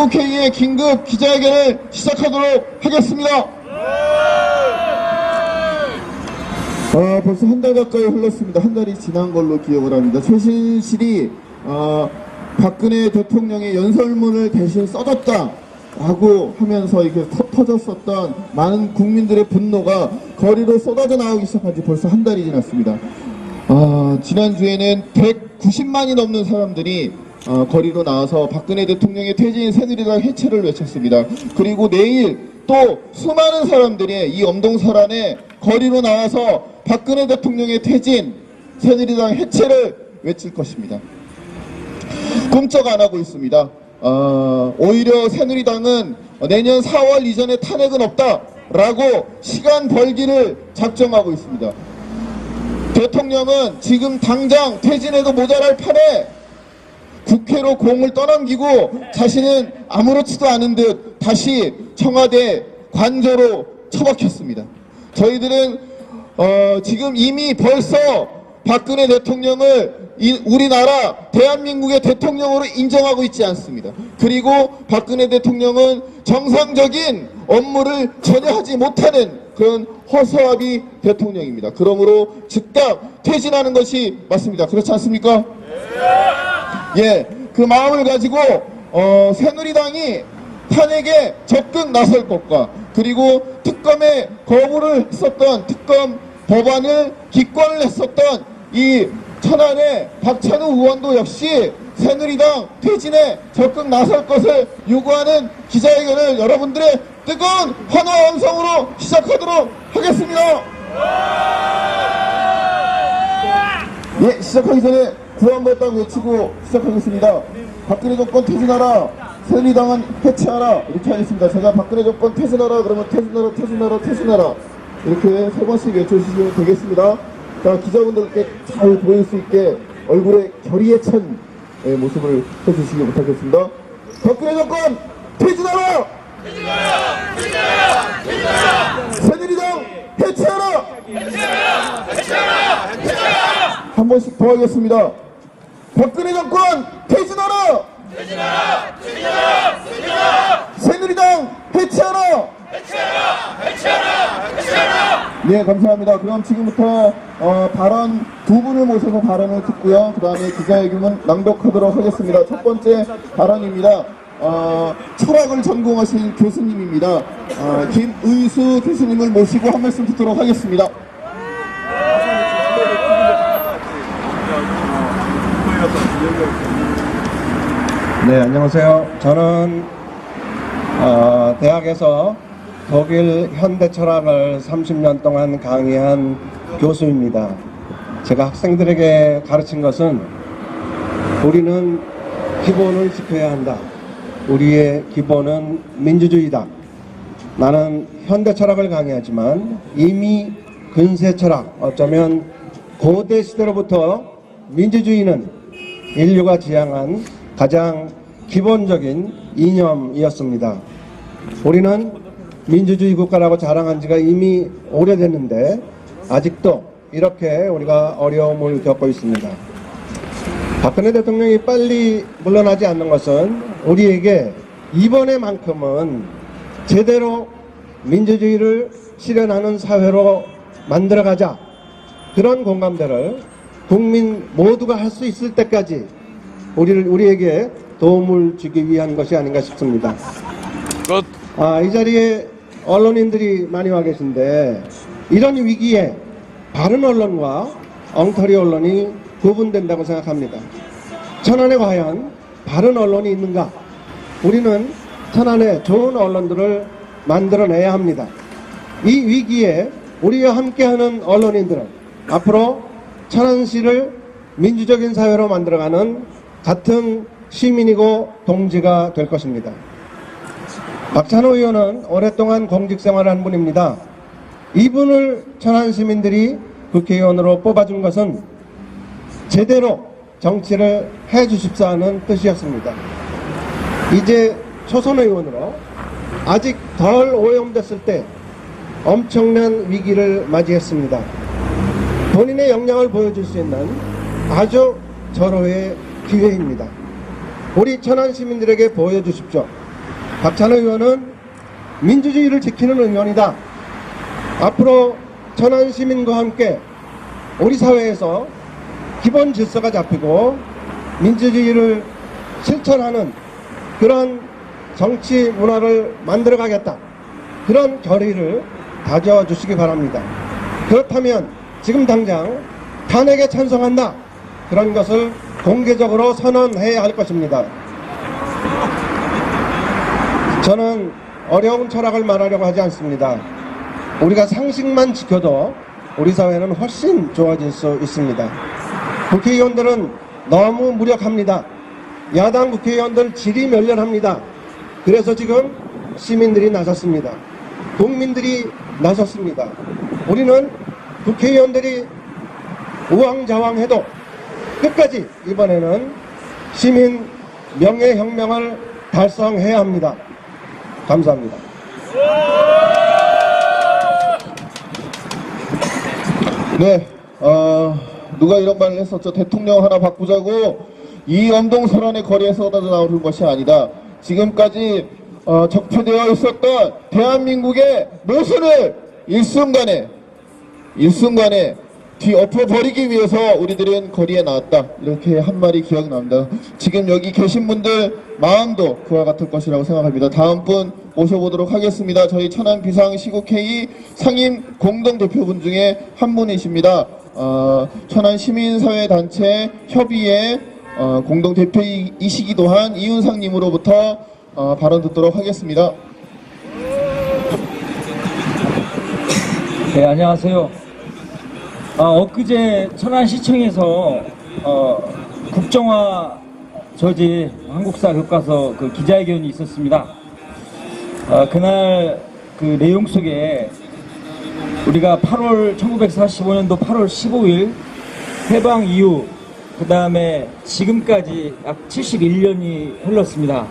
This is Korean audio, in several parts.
국회의 긴급 기자회견을 시작하도록 하겠습니다. 아, 벌써 한 달 가까이 흘렀습니다. 한 달이 지난 걸로 기억을 합니다. 최신실이 아, 박근혜 대통령의 연설문을 대신 써줬다. 라고 하면서 이렇게 터, 졌었던 많은 국민들의 분노가 거리로 쏟아져 나오기 시작한 지 벌써 한 달이 지났습니다. 아, 지난주에는 190만이 넘는 사람들이 어, 거리로 나와서 박근혜 대통령의 퇴진 새누리당 해체를 외쳤습니다. 그리고 내일 또 수많은 사람들이 이 엄동설안에 거리로 나와서 박근혜 대통령의 퇴진 새누리당 해체를 외칠 것입니다. 꿈쩍 안 하고 있습니다. 어, 오히려 새누리당은 내년 4월 이전에 탄핵은 없다라고 시간 벌기를 작정하고 있습니다. 대통령은 지금 당장 퇴진해도 모자랄 판에 국회로 공을 떠넘기고 자신은 아무렇지도 않은 듯 다시 청와대 관저로 처박혔습니다. 저희들은 어, 지금 이미 벌써 박근혜 대통령을 이- 우리나라 대한민국의 대통령으로 인정하고 있지 않습니다. 그리고 박근혜 대통령은 정상적인 업무를 전혀 하지 못하는 그런 허수아비 대통령입니다. 그러므로 즉각 퇴진하는 것이 맞습니다. 그렇지 않습니까? 예, 그 마음을 가지고 어, 새누리당이 탄핵에 적극 나설 것과 그리고 특검에 거부를 했었던 특검 법안을 기권을 했었던 이 천안의 박찬우 의원도 역시 새누리당 퇴진에 적극 나설 것을 요구하는 기자회견을 여러분들의 뜨거운 환호 음성으로 시작하도록 하겠습니다. 예, 시작하기 전에 딱 외치고 시작하겠습니다. 박근혜 정권 퇴진하라, 새누리당은 해체하라 이렇게 하겠습니다. 제가 박근혜 정권 퇴진하라 그러면 퇴진하라, 퇴진하라, 퇴진하라 이렇게 세 번씩 외쳐주시면 되겠습니다. 자, 기자분들께 잘 보일 수 있게 얼굴에 결의에 찬 예, 모습을 해주시기 부탁드리겠습니다. 박근혜 정권 퇴진하라! 새누리당 해체하라! 한 번씩 더 하겠습니다. 박근혜 정권 퇴진하라! 새누리당 해체하라! 네, 감사합니다. 그럼 지금부터 어, 발언 두 분을 모셔서 발언을 듣고요. 그 다음에 기자회견은 낭독하도록 하겠습니다. 첫 번째 발언입니다. 어, 철학을 전공하신 교수님입니다. 어, 김의수 교수님을 모시고 한 말씀 듣도록 하겠습니다. 네, 안녕하세요. 저는 어, 대학에서 독일 현대 철학을 30년 동안 강의한 교수입니다. 제가 학생들에게 가르친 것은 우리는 기본을 지켜야 한다. 우리의 기본은 민주주의다. 나는 현대 철학을 강의하지만 이미 근세 철학, 어쩌면 고대 시대로부터 민주주의는 인류가 지향한 가장 기본적인 이념이었습니다. 우리는 민주주의 국가라고 자랑한 지가 이미 오래됐는데 아직도 이렇게 우리가 어려움을 겪고 있습니다. 박근혜 대통령이 빨리 물러나지 않는 것은 우리에게 이번에만큼은 제대로 민주주의를 실현하는 사회로 만들어가자 그런 공감대를 국민 모두가 할 수 있을 때까지 우리를 우리에게 도움을 주기 위한 것이 아닌가 싶습니다. 끝. 아, 이 자리에 언론인들이 많이 와 계신데 이런 위기에 바른 언론과 엉터리 언론이 구분된다고 생각합니다. 천안에 과연 바른 언론이 있는가? 우리는 천안에 좋은 언론들을 만들어내야 합니다. 이 위기에 우리와 함께하는 언론인들은 앞으로 천안시를 민주적인 사회로 만들어가는 같은 시민이고 동지가 될 것입니다. 박찬호 의원은 오랫동안 공직 생활을 한 분입니다. 이분을 천안 시민들이 국회의원으로 뽑아준 것은 제대로 정치를 해 주십사 하는 뜻이었습니다. 이제 초선 의원으로 아직 덜 오염됐을 때 엄청난 위기를 맞이했습니다. 본인의 역량을 보여줄 수 있는 아주 절호의 기회입니다. 우리 천안 시민들에게 보여주십시오. 박찬호 의원은 민주주의를 지키는 의원이다. 앞으로 천안 시민과 함께 우리 사회에서 기본 질서가 잡히고 민주주의를 실천하는 그런 정치 문화를 만들어 가겠다. 그런 결의를 다져 주시기 바랍니다. 그렇다면 지금 당장 탄핵에 찬성한다. 그런 것을 공개적으로 선언해야 할 것입니다. 저는 어려운 철학을 말하려고 하지 않습니다. 우리가 상식만 지켜도 우리 사회는 훨씬 좋아질 수 있습니다. 국회의원들은 너무 무력합니다. 야당 국회의원들 질이 멸렬합니다. 그래서 지금 시민들이 나섰습니다. 국민들이 나섰습니다. 우리는 국회의원들이 우왕좌왕해도 끝까지 이번에는 시민 명예혁명을 달성해야 합니다. 감사합니다. 네, 어, 누가 이런 말을 했었죠. 대통령 하나 바꾸자고 이 엄동설안의 거리에 쏟아져 나오는 것이 아니다. 지금까지 어, 적폐되어 있었던 대한민국의 모순을 일순간에 일순간에 뒤엎어버리기 위해서 우리들은 거리에 나왔다. 이렇게 한 말이 기억납니다. 지금 여기 계신 분들 마음도 그와 같을 것이라고 생각합니다. 다음 분 모셔보도록 하겠습니다. 저희 천안 비상시국회의 상임 공동대표분 중에 한 분이십니다. 어, 천안 시민사회단체 협의회 어, 공동대표이시기도 한 이윤상님으로부터 어, 발언 듣도록 하겠습니다. 네, 안녕하세요. 아, 엊그제 천안시청에서 어, 국정화 저지 한국사 교과서 그 기자회견이 있었습니다. 아, 그날 그 내용 속에 우리가 8월 1945년도 8월 15일 해방 이후 그 다음에 지금까지 약 71년이 흘렀습니다.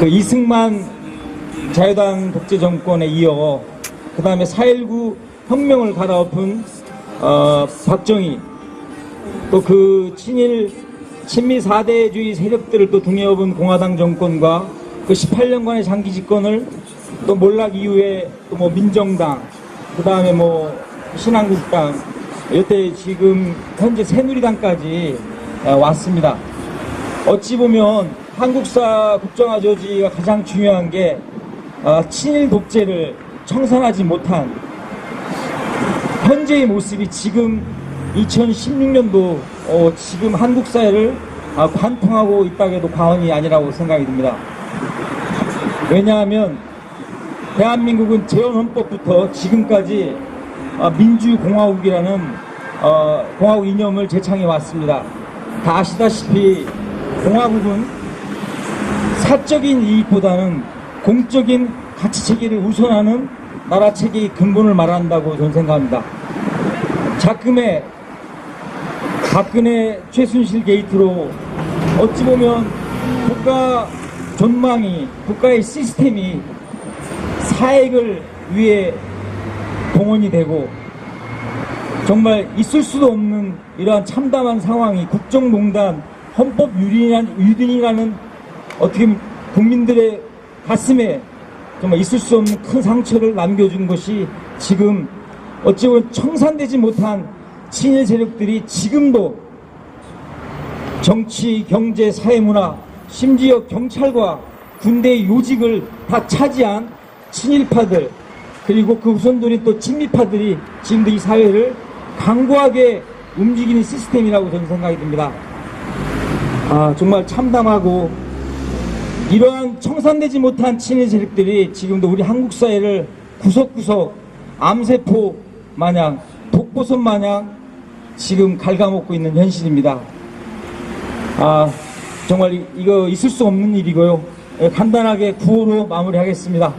그 이승만 자유당 독재 정권에 이어 그 다음에 4.19 혁명을 갈아엎은 어, 박정희 또 그 친일 친미 4대주의 세력들을 또 등에 업은 공화당 정권과 그 18년간의 장기 집권을 또 몰락 이후에 또 뭐 민정당 그 다음에 뭐 신한국당 여태 지금 현재 새누리당까지 어, 왔습니다. 어찌 보면 한국사 국정화 조지가 가장 중요한 게 어, 친일 독재를 청산하지 못한 현재의 모습이 지금 2016년도 어, 지금 한국 사회를 아, 관통하고 있다고 해도 과언이 아니라고 생각이 듭니다. 왜냐하면 대한민국은 재헌헌법부터 지금까지 아, 민주공화국이라는 어, 공화국 이념을 제창해 왔습니다. 다 아시다시피 공화국은 사적인 이익보다는 공적인 가치 체계를 우선하는 나라 체계의 근본을 말한다고 저는 생각합니다. 자금의 박근혜 최순실 게이트로 어찌 보면 국가 전망이 국가의 시스템이 사익을 위해 동원이 되고 정말 있을 수도 없는 이러한 참담한 상황이 국정농단 헌법 유린이라는 어떻게 국민들의 가슴에 정말 있을 수 없는 큰 상처를 남겨준 것이 지금 어찌 보면 청산되지 못한 친일 세력들이 지금도 정치, 경제, 사회문화, 심지어 경찰과 군대의 요직을 다 차지한 친일파들 그리고 그 후손들인 또 친미파들이 지금도 이 사회를 강고하게 움직이는 시스템이라고 저는 생각이 듭니다. 아 정말 참담하고 이러한 청산되지 못한 친일 세력들이 지금도 우리 한국 사회를 구석구석 암세포 마냥 독보선 마냥 지금 갉아먹고 있는 현실입니다. 아 정말 이- 이거 있을 수 없는 일이고요. 예, 간단하게 구호로 마무리하겠습니다.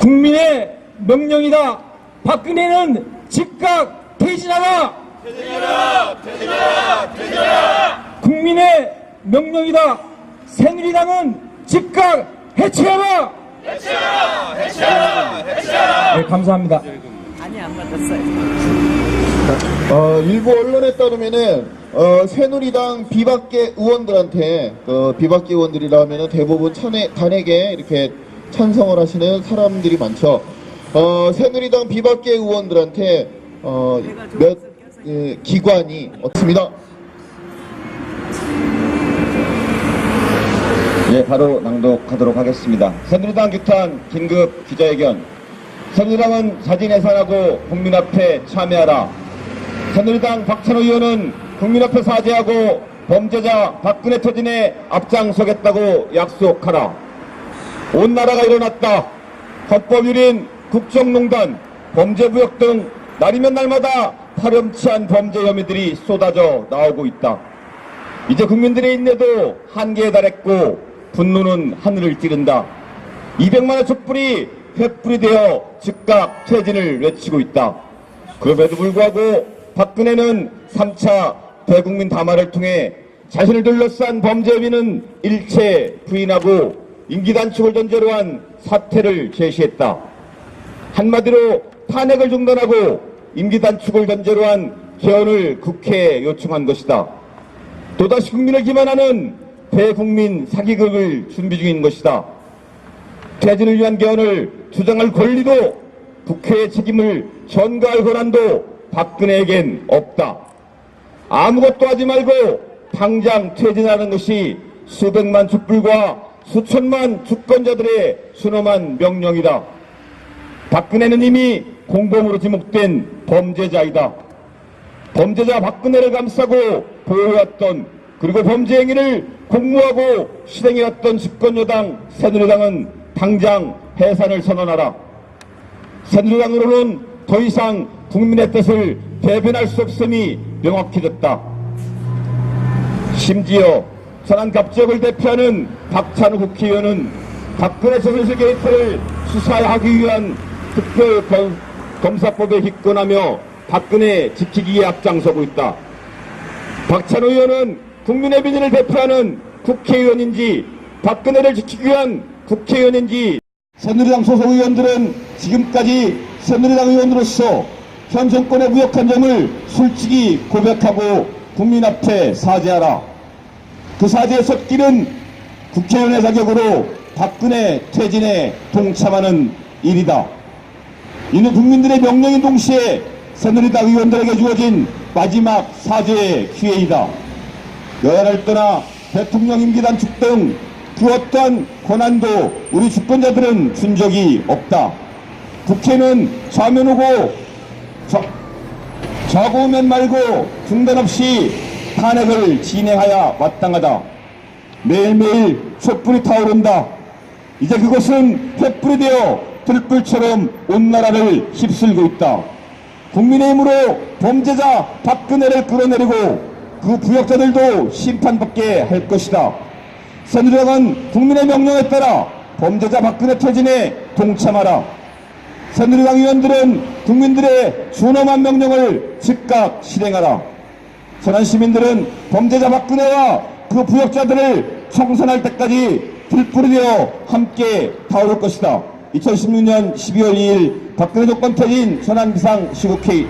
국민의 명령이다. 박근혜는 즉각 퇴진하라. 퇴진하라. 퇴진하라. 퇴진하라. 국민의 명령이다. 새누리당은 즉각 해체하라. 해체하라. 해체하라. 해체하라. 네, 감사합니다. 아니 안 받았어요. 어, 일부 언론에 따르면은 어, 새누리당 비박계 의원들한테 어, 비박계 의원들이라 하면 대부분 탄핵, 탄핵에 이렇게 찬성을 하시는 사람들이 많죠. 어, 새누리당 비박계 의원들한테 어, 몇 예, 기관이 없습니다. 예, 바로 낭독하도록 하겠습니다. 새누리당 규탄 긴급 기자회견. 새누리당은 사진 해산하고 국민 앞에 참여하라. 새누리당 박찬호 의원은 국민 앞에 사죄하고 범죄자 박근혜 터진에 앞장서겠다고 약속하라. 온 나라가 일어났다. 헌법유린 국정농단, 범죄부역 등 날이면 날마다 파렴치한 범죄 혐의들이 쏟아져 나오고 있다. 이제 국민들의 인내도 한계에 달했고 분노는 하늘을 찌른다. 200만의 촛불이 횃불이 되어 즉각 퇴진을 외치고 있다. 그럼에도 불구하고 박근혜는 3차 대국민 담화를 통해 자신을 둘러싼 범죄 혐의는 일체 부인하고 임기 단축을 전제로 한 사퇴를 제시했다. 한마디로 탄핵을 중단하고 임기 단축을 전제로 한 개헌을 국회에 요청한 것이다. 또다시 국민을 기만하는 대국민 사기극을 준비 중인 것이다. 퇴진을 위한 개헌을 주장할 권리도 국회의 책임을 전가할 권한도 박근혜에겐 없다. 아무것도 하지 말고 당장 퇴진하는 것이 수백만 촛불과 수천만 주권자들의 순엄한 명령이다. 박근혜는 이미 공범으로 지목된 범죄자이다. 범죄자 박근혜를 감싸고 보호해왔던 그리고 범죄 행위를 공모하고 실행해왔던 집권여당 새누리당은 당장 해산을 선언하라. 새누리당으로는 더 이상 국민의 뜻을 대변할 수 없음이 명확해졌다. 심지어 천안 갑지역을 대표하는 박찬호 국회의원은 박근혜 최순실 게이트를 수사하기 위한 특별 검- 검사법에 기권하며 박근혜 지키기에 앞장서고 있다. 박찬호 의원은 국민의 민의를 대표하는 국회의원인지 박근혜를 지키기 위한 국회의원인지 새누리당 소속 의원들은 지금까지 새누리당 의원으로서 현 정권의 무역한 점을 솔직히 고백하고 국민 앞에 사죄하라. 그 사죄의 섭길은 국회의원의 자격으로 박근혜 퇴진에 동참하는 일이다. 이는 국민들의 명령인 동시에 새누리당 의원들에게 주어진 마지막 사죄의 기회이다. 여야를 떠나 대통령 임기 단축 등 그 어떠한 권한도 우리 주권자들은 준 적이 없다. 국회는 좌면 오고 좌, 좌고우면 말고 중단 없이 탄핵을 진행하여 마땅하다. 매일매일 촛불이 타오른다. 이제 그것은 횃불이 되어 들불처럼 온 나라를 휩쓸고 있다. 국민의힘으로 범죄자 박근혜를 끌어내리고 그 부역자들도 심판받게 할 것이다. 새누리당은 국민의 명령에 따라 범죄자 박근혜 퇴진에 동참하라. 새누리당 의원들은 국민들의 준엄한 명령을 즉각 실행하라. 천안 시민들은 범죄자 박근혜와 그 부역자들을 청산할 때까지 불불이 되어 함께 타오를 것이다. 2016년 12월 2일 박근혜 정권 퇴진 천안 비상 시국회의